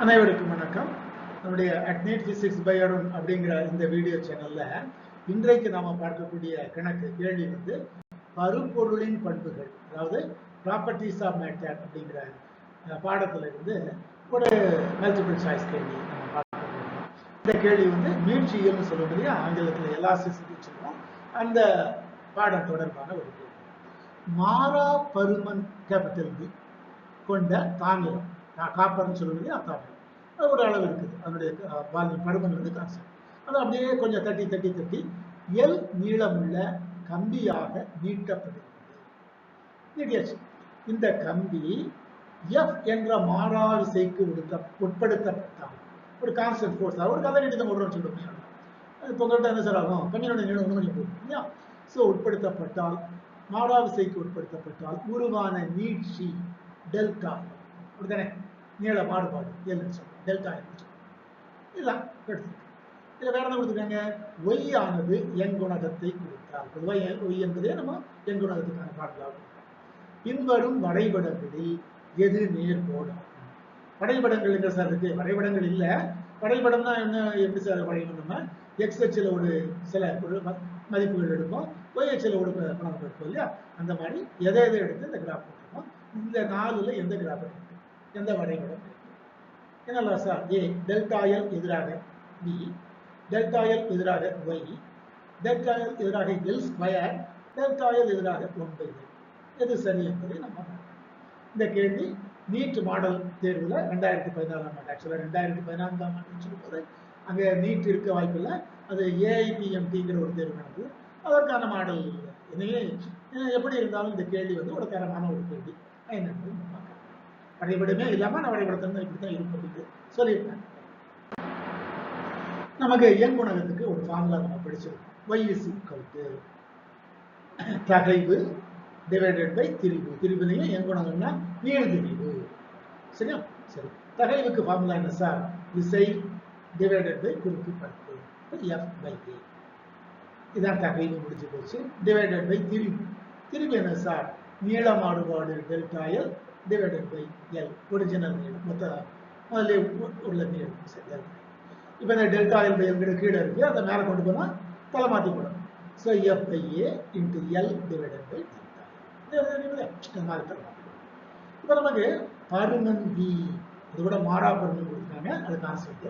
அனைவருக்கும் வணக்கம். நம்முடைய அட்னேட் பிசிக்ஸ் பை அப்படிங்கிற இந்த வீடியோ சேனல்ல இன்றைக்கு நாம பார்க்கக்கூடிய கணக்கு கேள்வி வந்து பருப்பொருளின் பண்புகள் அதாவது ப்ராப்பர்ட்டிஸ் ஆஃப் மேட்டர் அப்படிங்கிற பாடத்துல இருந்து ஒரு மல்டிபிள் சாய்ஸ் கேள்வி நம்ம பார்க்க இந்த கேள்வி வந்து மீட்சியல்னு இல்லையா ஆங்கிலத்தில் எலாசிசிட்டி சொல்லுவோம் அந்த பாடம் தொடர்பான ஒரு கேள்வி. மாறா பருமன் கேபிட்டல் பி கொண்ட தாமிரம் நான் காப்பர்னு சொல்லுவது தாமிரம் அது ஒரு அளவு இருக்குது. அதனுடைய அஹ், வால்யூம் பருமன் வந்து கான்செப்ட் அது அப்படியே கொஞ்சம் தட்டி தட்டி தட்டி எல் நீளமுள்ள கம்பியாக நீட்டப்படுகிறது. நீட்டியாச்சு இந்த கம்பி எஃப் என்ற மாறா விசைக்கு உடுத்த உட்படுத்தப்பட்டால். ஒரு கான்ஸ்டன்ட் ஃபோர்ஸ் ஒரு கதை நீட்டம் விடுறோம்னு சொல்லுவோம் அது என்ன சார் ஆகும்? கம்பியோட நீளம் ஒன்று கொஞ்சம் போகும் இல்லையா? ஸோ உட்படுத்தப்பட்டால் மாறா விசைக்கு உட்படுத்தப்பட்டால் உருவான நீட்சி டெல்டா அப்படித்தானே? நீள மாறுபாடு எல்னு சொல்லுவோம் டெல்டா என்று சொல்லுவோம் இதுதான் எடுத்துருக்கு இதில் வேற என்ன கொடுத்துருக்காங்க? ஒய் ஆனது எண் குணகத்தை கொடுத்தார் பொதுவாக ஒய் என்பதே நம்ம எண் குணகத்துக்கான பாடலாக பின்வரும் வரைபடங்களில் எது நேர்கோடாகும் வரைபடங்கள் எங்க சார் இருக்கு? வரைபடங்கள் இல்ல. வரைபடம்னா என்ன? எப்படி சார் வரையணும் நம்ம? எக்ஸ் அச்சில் ஒரு சில ஒரு ம- மதிப்புகள் எடுப்போம். ஒய் அச்சில் ஒரு பணம் எடுப்போம் இல்லையா? அந்த மாதிரி எதை எதை எடுத்து இந்த கிராஃப் போட்டுருக்கோம் இந்த நாலுல எந்த கிராஃப் இருக்கு? எந்த வரைபடம்? என்ன சார் ஏ டெல்டா எல் எதிராக பி டெல்டா எல் எதிராக ஒய் டெல்டா எல் எதிராக எல் ஸ்கொயர் டெல்டா எல் எதிராக ஒன் எது சரி என்பதை நம்ம இந்த கேள்வி நீட் மாடல் தேர்வில் ரெண்டாயிரத்தி பதினாலாம் ஆண்டு. ஆக்சுவலாக ரெண்டாயிரத்தி பதினான்காம் ஆண்டு சொல்லும்போது அங்கே நீட் இருக்க வாய்ப்பில்லை அது ஏஐபிஎம்டிங்கிற ஒரு தேர்வு நடந்தது. அதற்கான மாடல் எனவே எப்படி இருந்தாலும் இந்த கேள்வி வந்து ஒரு தரமான ஒரு கேள்வி. என்னன்னு பார்க்கலாம். வரைபடமே இல்லாமல் நான் வரைபடத்தில் இப்படி தான் இருக்கும் அப்படின்னு சொல்லியிருக்கேன். நமக்கு எண் ஒரு ஃபார்முலா நம்ம படிச்சிருக்கோம். ஒய் இஸ் equal தகைவு டிவைடட் பை திரிவு திரிவுலையும் எண் குணகம்னா திரிவு சரியா? சரி. தகைவுக்கு ஃபார்முலா என்ன சார் விசை டிவைடட் பை குறுக்கு பரப்பு எஃப் பை ஏ இதான் தகைவு முடிஞ்சு போச்சு. டிவைடட் பை திரிவு திரிவு என்ன சார் நீள மாறுபாடு delta L divided by L original நீளம் மொத்த முதல்ல உள்ள நீளம். சரி இப்போ இந்த டெல்டா எல் பை எல் கீழே இருக்கு. அதை மேலே கொண்டு போனால் தலை மாற்றி போடும் so F by A into L divided by delta இந்த மாதிரி தலை இப்போ நமக்கு பருமன் பி இது கூட மாறா பருமன் கொடுத்துருக்காங்க அது கான்செப்ட்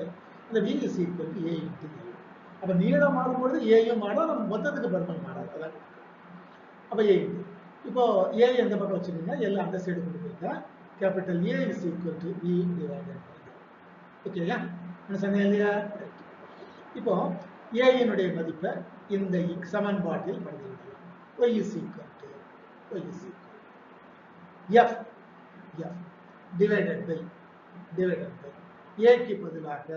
இந்த V is equal to A into L அப்போ நீளம் மாறும்பொழுது ஏயும் மாறும் நம்ம மொத்தத்துக்கு பருமன் மாறாது. அதான். அப்போ ஏ இப்போ ஏ எந்த பக்கம் வச்சுருக்கீங்க எல்லா அந்த சைடு கொண்டு போயிருங்க capital A is equal to E divided ஓகேயா சந்தேகம் இல்லையா? இப்போ ஏயினுடைய மதிப்பை இந்த e சமன்பாட்டில் பதிவிடலாம் Y is equal to Y is equal F F divided by divided by ஏக்கு பதிலாக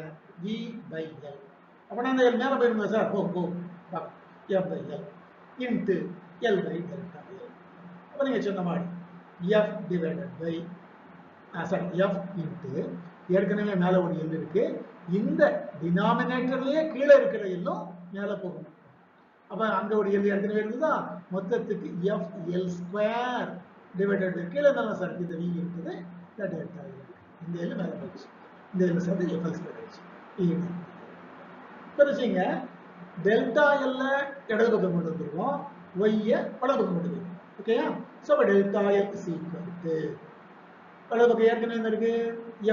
வி பை எல் அப்படின்னா அந்த எல் மேலே போயிருங்க சார்? போகும் போகும் F by L into L by delta l அப்ப நீங்க சொன்ன மாதிரி f சாரி எஃப் இன்ட்டு ஏற்கனவே மேலே ஒரு எல் இருக்கு. இந்த டினாமினேட்டர்லேயே கீழே இருக்கிற எல்லும் மேலே போகும். அப்போ அந்த ஒரு எல் ஏற்கனவே இருக்குதா மொத்தத்துக்கு எஃப் எல் ஸ்கொயர் டிவைடட் கீழே தானே சார் இந்த வி இருக்குது. இந்த டெல்டா எல் இந்த எல் மேலே போயிடுச்சு. இந்த எல் சேர்ந்து எஃப் எல் ஸ்கொயர் ஆயிடுச்சு பிரிச்சிங்க டெல்டா எல்ல இடது பக்கம் கொண்டு வந்துருவோம். ஒய்ய வலது பக்கம் கொண்டு வந்துருவோம். ஓகேயா ஸோ அப்போ டெல்டா எல் ஈக்குவல் டு பக்கம் ஏற்கனவே என்ன இருக்கு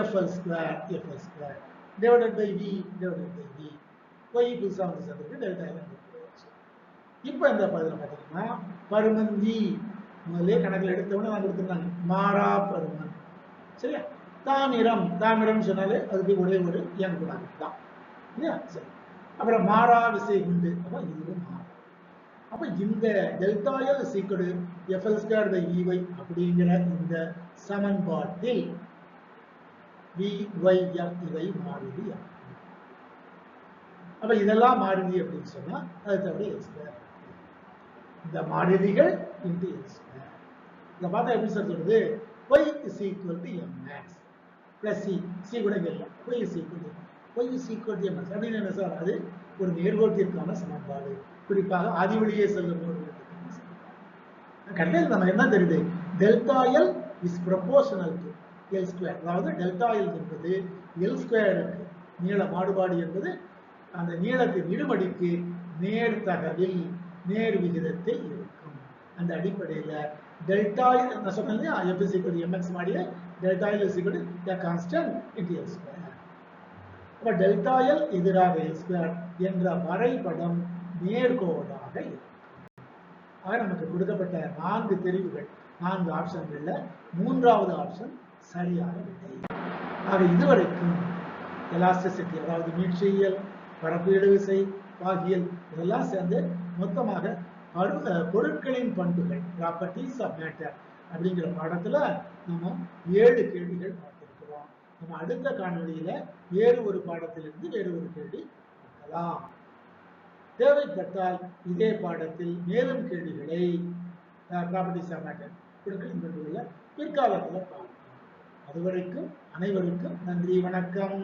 F L square F L square divided by V divided by V Y புதுசாக வந்து சேர்ந்துருக்கு டெல்டா இப்போ இந்த பதில் பார்த்தீங்கன்னா பருமன் வி முதலே கணக்கில் எடுத்தவொடனே நான் கொடுத்துருந்தாங்க. மாறா பருமன். சரியா? தாமிரம். தாமிரம் சொன்னாலே அதுக்கு ஒரே ஒரு எண் தான் இல்லையா சரி. அப்புறம் மாறா விசை உண்டு. அப்போ இதுவும் மாறும் அப்போ இந்த டெல்டா எல் சீக்கடு எஃப்எல் ஸ்கேர் பை இவை அப்படிங்கிற இந்த சமன்பாட்டில் வி இவை மாறுதி அப்ப இதெல்லாம் மாறுதி அப்படின்னு சொன்னா அது தவிர எல் இந்த மாறிலிகள் இன்டு எல் இதை பார்த்தா எப்படி சார் சொல்றது? Y is equal to M max plus C C கூட இங்க இல்லை. Y is equal to Y is equal to M max அப்படின்னு என்ன சார் அது ஒரு நேர்கோட்டிற்கான சமன்பாடு. குறிப்பாக ஆதிவழியே செல்லும் நேர்கோட்டிற்கான சமன்பாடு கடைசியில் நம்ம என்ன தெரியுது? Delta L is proportional to L square அதாவது டெல்டா எல் என்பது எல் ஸ்கொயருக்கு நீள மாறுபாடு என்பது அந்த நீளத்தின் இருமடிக்கு நேர்தகவில் நேர் விகிதத்தில் இருக்கும். அந்த அடிப்படையில் டெல்டா நான் சொன்னேன் இல்லையா? F is equal M X மாடிய delta L is equal a constant into L square அப்போ டெல்டா எல் எதிராக எல் ஸ்கொயர் என்ற வரைபடம் நேர்கோடாக இருக்கும். ஆக நமக்கு கொடுக்கப்பட்ட நான்கு தெரிவுகள் நான்கு ஆப்ஷன்கள்ல மூன்றாவது ஆப்ஷன் சரியான விடை ஆக இதுவரைக்கும் எலாஸ்டிசிட்டி அதாவது மீட்சியல் பரப்பு இழுவிசை பாகியல் இதெல்லாம் சேர்ந்து மொத்தமாக பொருட்களின் பண்புகள் ப்ராப்பர்ட்டிஸ் ஆஃப் மேட்டர் அப்படிங்கிற பாடத்துல நம்ம ஏழு கேள்விகள் பார்த்திருக்கிறோம். நம்ம அடுத்த காணொலியில வேறு ஒரு பாடத்திலிருந்து வேறு ஒரு கேள்வி பார்க்கலாம். தேவைப்பட்டால் இதே பாடத்தில் மேலும் கேள்விகளை ப்ராப்பர்ட்டிஸ் ஆஃப் மேட்டர் பொருட்களின் பிற்காலத்தில் பார்க்கலாம். அதுவரைக்கும் அனைவருக்கும் நன்றி வணக்கம்.